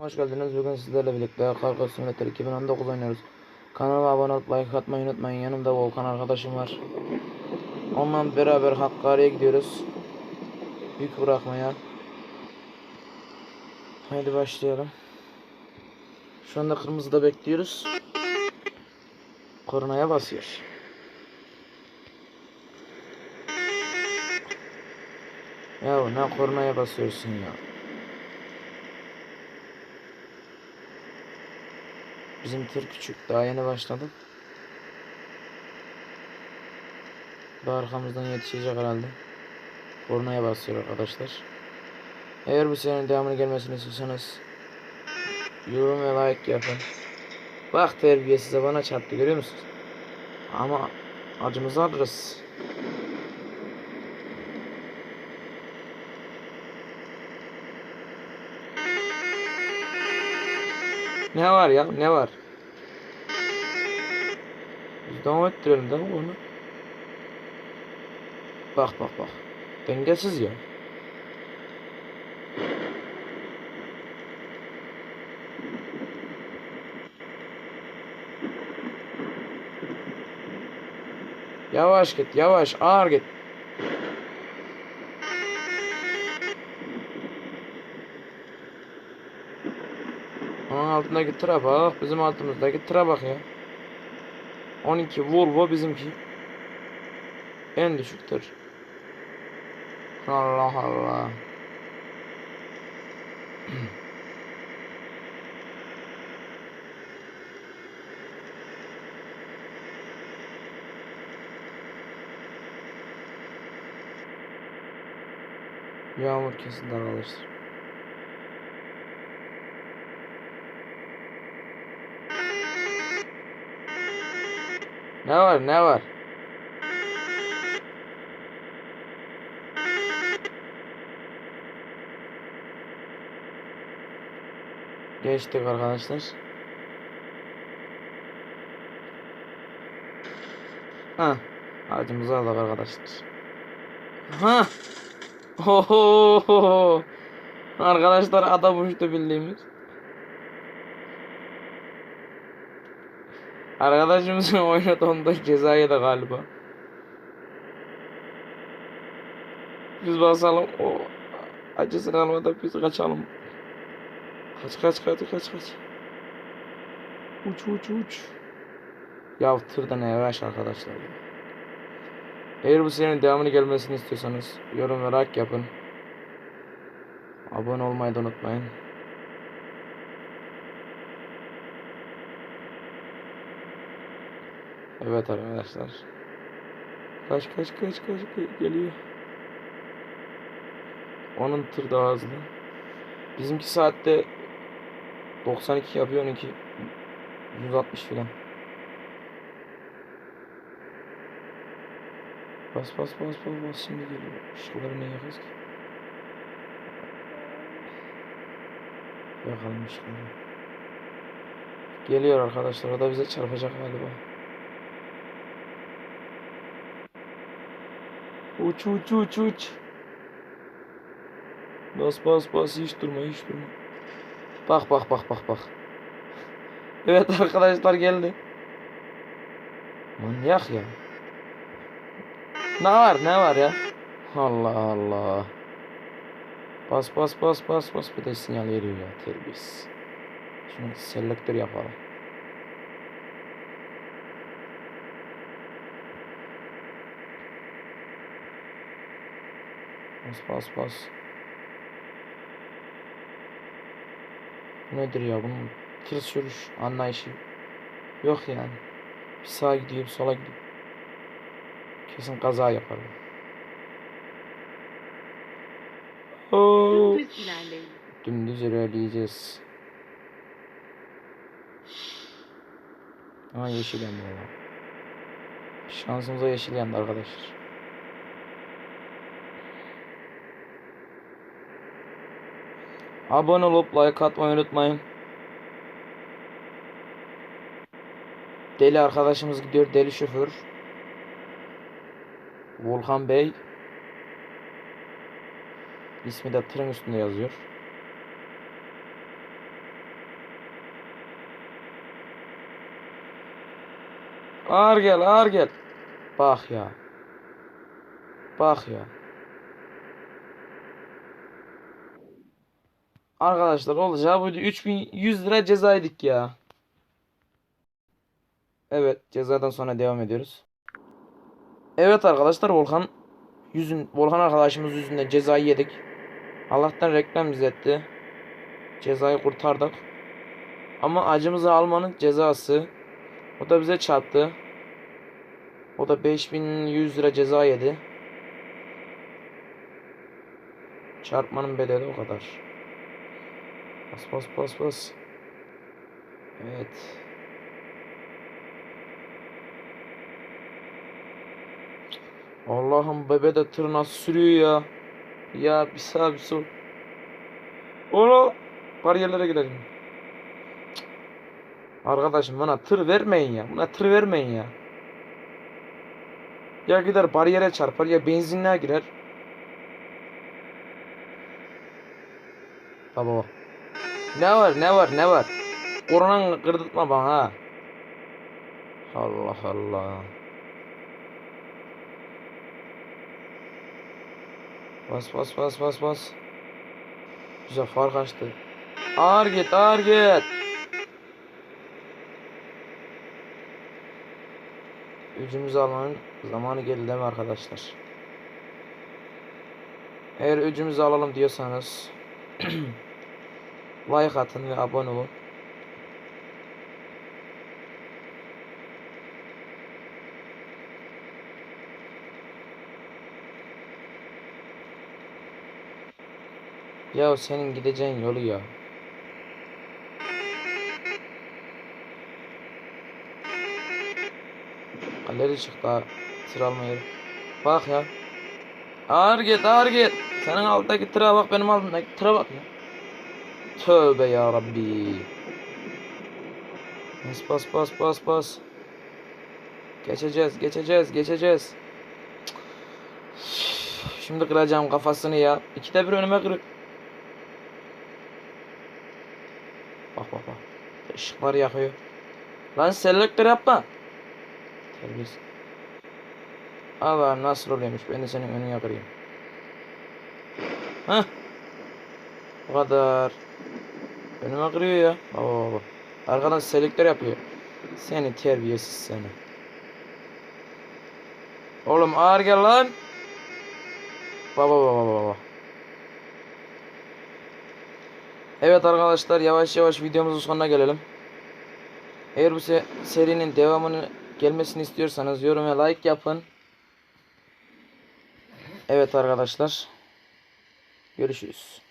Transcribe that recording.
Hoş geldiniz. Bugün sizlerle birlikte Kargo Simulator 2019 oynuyoruz. Kanalıma abone olup like atmayı unutmayın. Yanımda Volkan arkadaşım var. Onunla beraber Hakkari'ye gidiyoruz. Yük bırakmaya. Haydi başlayalım. Şu anda kırmızıda bekliyoruz. Kornaya basıyor. Ya ne kornaya basıyorsun ya. Bizim tır küçük. Daha yeni başladık. Bu arkamızdan yetişecek herhalde. Kornaya basıyor arkadaşlar. Eğer bu serinin devamını gelmesini istiyorsanız yorum ve like yapın. Bak terbiyesize bana çarptı görüyor musunuz? Ama acımızı alırız. Ne var ya ne var? Biz devam ettirelim değil mi onu? Bak bak bak. Dengesiz ya. Yavaş git yavaş ağır git. Onun altındaki tıra bak. Bizim altımızdaki tıra bak ya. 12 Volvo bizimki. En düşük tır. Allah Allah. Yağmur kesin daralır. Ne var ne var? Geçtik arkadaşlar. Ha, ağacımızı aldık arkadaşlar. Ha. Oho. Arkadaşlar ada uçtu bildiğimiz. Arkadaşımızın oynadı onda ceza yedi galiba. Biz basalım o acısını almadan biz kaçalım. Kaç kaç kaç kaç kaç. Uç uç uç. Ya tırda ne yavaş arkadaşlar. Eğer bu serinin devamını gelmesini istiyorsanız yorum ve like yapın. Abone olmayı da unutmayın. Evet arkadaşlar. Kaç kaç kaç kaç ge- geliyor. Onun tır daha hızlı. Bizimki saatte 92 yapıyor 12 160 filan. Bas bas bas bas bas şimdi geliyor. Işıkları ne yakıyoruz ki? Yakalım ışıkları. Geliyor arkadaşlar. O da bize çarpacak galiba. Uç uç uç uç. Bas bas bas hiç durma hiç durma. Bak bak bak bak bak. Evet arkadaşlar geldi. Manyak ya. Ne var ne var ya? Allah Allah. Bas bas bas bas bas bir de sinyal veriyor ya terbiyesiz. Şunu selektör yapalım. Bas bas bas. Bu nedir ya bunun tır sürüş anlayışı yok yani. Bir sağa gidiyor bir sola gidiyor. Kesin kaza yapar bu. İlerleyin. Dümdüz ilerleyeceğiz. Ama yeşil yandı ya. Şansımıza yeşil yandı arkadaşlar. Abone olup like atmayı unutmayın. Deli arkadaşımız gidiyor. Deli şoför. Volkan Bey. İsmi de tırın üstünde yazıyor. Ağır gel ağır gel. Bak ya. Bak ya. Arkadaşlar olacağı buydu. 3100 lira cezaydık ya. Evet cezadan sonra devam ediyoruz. Evet arkadaşlar Volkan yüzün Volkan arkadaşımız yüzünden cezayı yedik. Allah'tan reklam izletti. Cezayı kurtardık. Ama acımızı almanın cezası. O da bize çarptı. O da 5100 lira ceza yedi. Çarpmanın bedeli o kadar. Bas bas bas bas. Evet. Allah'ım bebe de tır nasıl sürüyor ya. Ya bir sağ bir sol. Oğlum bariyerlere girelim. Cık. Arkadaşım bana tır vermeyin ya. Buna tır vermeyin ya. Ya gider bariyere çarpar ya benzinliğe girer. Baba bak. Ne var ne var ne var. Koronan kırdırtma bana. Allah Allah. Bas bas bas bas bas. Güzel fark açtı. Ağır git ağır git. Öcümüzü almanın zamanı geldi değil mi arkadaşlar? Eğer öcümüzü alalım diyorsanız like atın ve abone olun. Ya senin gideceğin yolu ya. Galeri çık daha tır alma yeri. Bak ya. Ağır git ağır git. Senin alttaki tıra bak benim altımdaki tıra bak ya. Tövbe ya Rabbi. Bas bas bas bas bas. Geçeceğiz geçeceğiz geçeceğiz. Şimdi kıracağım kafasını ya. İkide bir önüme kırık. Bak bak bak. Işıklar yakıyor. Lan selektör yapma. Terbiyesiz. Allah nasıl oluyormuş. Ben de senin önüne kırayım. Hah. Bu kadar. Önüme kırıyor ya. Baba baba. Arkadan selektör yapıyor. Seni terbiyesiz seni. Oğlum ağır gel lan. Baba baba baba. Evet arkadaşlar yavaş yavaş videomuzun sonuna gelelim. Eğer bu se serinin devamını gelmesini istiyorsanız yorum ve like yapın. Evet arkadaşlar. Görüşürüz.